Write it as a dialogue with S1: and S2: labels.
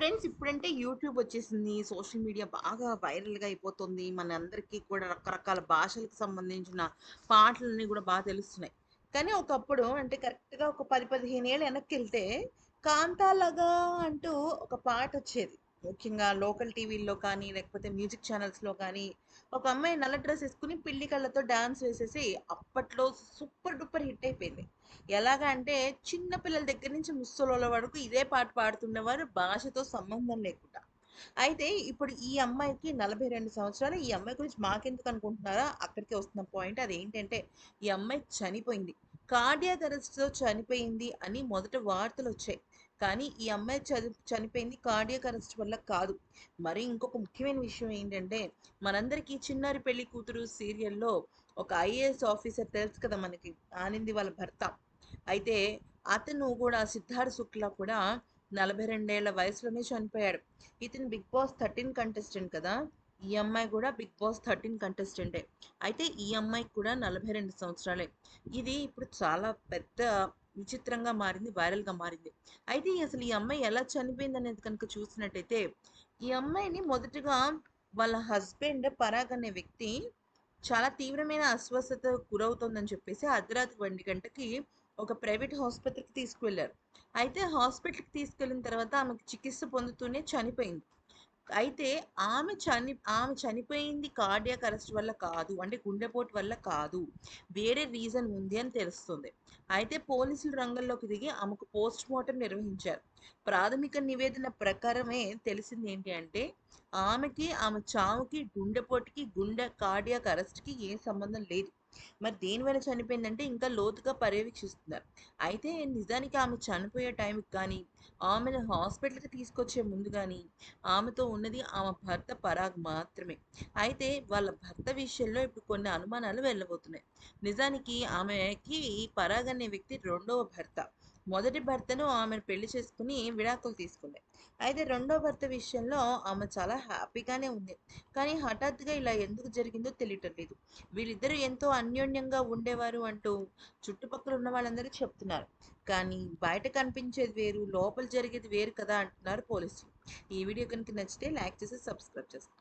S1: Friends ఇప్పుడంటే YouTube వచ్చేసింది. Social media బాగా వైరల్‌గా అయిపోతుంది. మనందరికీ కూడా రకరకాల భాషలకు సంబంధించిన పాటలన్నీ కూడా బాగా తెలుస్తున్నాయి. కానీ ఒకప్పుడు అంటే కరెక్ట్‌గా ఒక 10, 15 ఏళ్ళు వెనక్కెళ్తే 'కాంతాలగా' అంటూ ఒక పాట వచ్చేది ముఖ్యంగా లోకల్ టీవీల్లో కానీ, లేకపోతే మ్యూజిక్ ఛానల్స్‌లో కానీ, ఒక అమ్మాయి నల్ల డ్రెస్ వేసుకుని పిల్లి కళ్ళతో డాన్స్ వేసేసి అప్పట్లో సూపర్ డూపర్ హిట్ అయిపోయింది. ఎలాగా అంటే చిన్న పిల్లల దగ్గర నుంచి ముసలోళ్ళ వరకు ఇదే పాట పాడుతున్నవారు భాషతో సంబంధం లేకుండా. అయితే ఇప్పుడు ఈ అమ్మాయికి 42 సంవత్సరాలు. ఈ అమ్మాయి గురించి మాకెందుకు అనుకుంటున్నారా? అక్కడికే వస్తున్న పాయింట్. అది ఏంటంటే ఈ అమ్మాయి చనిపోయింది. కార్డియాక్ అరెస్ట్‌తో చనిపోయింది అని మొదట వార్తలు వచ్చాయి కానీ ఈ అమ్మాయి చని చనిపోయింది కార్డియక్ అరెస్ట్ వల్ల కాదు. మరి ఇంకొక ముఖ్యమైన విషయం ఏంటంటే మనందరికీ 'చిన్నారి పెళ్ళి కూతురు' సీరియల్‌లో ఒక ఐఏఎస్ ఆఫీసర్ తెలుసు కదా మనకి ఆనంది వాళ్ళ భర్త. అయితే అతను కూడా సిద్ధార్థ్ శుక్లా కూడా నలభై రెండేళ్ళ వయసులోనే చనిపోయాడు. ఇతను 'బిగ్ బాస్ 13' కంటెస్టెంట్ కదా! ఈ అమ్మాయి కూడా 'బిగ్ బాస్ 13' కంటెస్టెంటే. అయితే ఈ అమ్మాయికి కూడా 42 సంవత్సరాలే. ఇది ఇప్పుడు చాలా పెద్ద విచిత్రంగా మారింది. వైరల్‌గా మారింది. అయితే అసలు ఈ అమ్మాయి ఎలా చనిపోయింది అనేది కనుక చూసినట్టయితే ఈ అమ్మాయిని మొదటగా వాళ్ళ హస్బెండ్ పరాగ్ అనే వ్యక్తి చాలా తీవ్రమైన అస్వస్థత గురవుతోందని చెప్పేసి అర్ధరాత్రి 1 గంటకి ఒక ప్రైవేట్ హాస్పిటల్కి తీసుకువెళ్ళారు అయితే హాస్పిటల్‌కి తీసుకెళ్ళిన తర్వాత ఆమెకు చికిత్స పొందుతూనే చనిపోయింది. అయితే ఆమె చని ఆమె చనిపోయింది కార్డియాక్ అరెస్ట్ వల్ల కాదు. అంటే గుండెపోటు వల్ల కాదు. వేరే రీజన్ ఉంది అని తెలుస్తుంది. అయితే పోలీసులు రంగంలోకి దిగి ఆమెకు పోస్ట్‌మార్టం నిర్వహించారు. ప్రాథమిక నివేదన ప్రకారమే తెలిసిందేంటి అంటే ఆమెకి, ఆమె చావుకి, గుండెపోటుకి, గుండె కార్డియాక్ అరెస్ట్‌కి ఏ సంబంధం లేదు. మరి దేనివల్ల చనిపోయిందంటే ఇంకా లోతుగా పర్యవేక్షిస్తున్నారు. అయితే నిజానికి ఆమె చనిపోయే టైంకి కానీ ఆమెను హాస్పిటల్‌కి తీసుకొచ్చే ముందు కానీ ఆమెతో ఉన్నది ఆమె భర్త పరాగ్ మాత్రమే. అయితే వాళ్ళ భర్త విషయంలో ఇప్పుడు కొన్ని అనుమానాలు వెళ్ళబోతున్నాయి. నిజానికి ఆమెకి పరాగ్ అనే వ్యక్తి రెండవ భర్త. మొదటి భర్తను ఆమెను పెళ్ళి చేసుకుని విడాకులు తీసుకుంది. అయితే రెండో భర్త విషయంలో ఆమె చాలా హ్యాపీగానే ఉంది. కానీ హఠాత్తుగా ఇలా ఎందుకు జరిగిందో తెలియటం లేదు. వీళ్ళిద్దరూ ఎంతో అన్యోన్యంగా ఉండేవారు అంటూ చుట్టుపక్కల ఉన్న వాళ్ళందరూ చెప్తున్నారు. కానీ బయట కనిపించేది వేరు, లోపల జరిగేది వేరు కదా! అంటున్నారు పోలీసులు. ఈ వీడియో కనుక నచ్చితే లైక్ చేసి సబ్స్క్రైబ్ చేసుకోండి.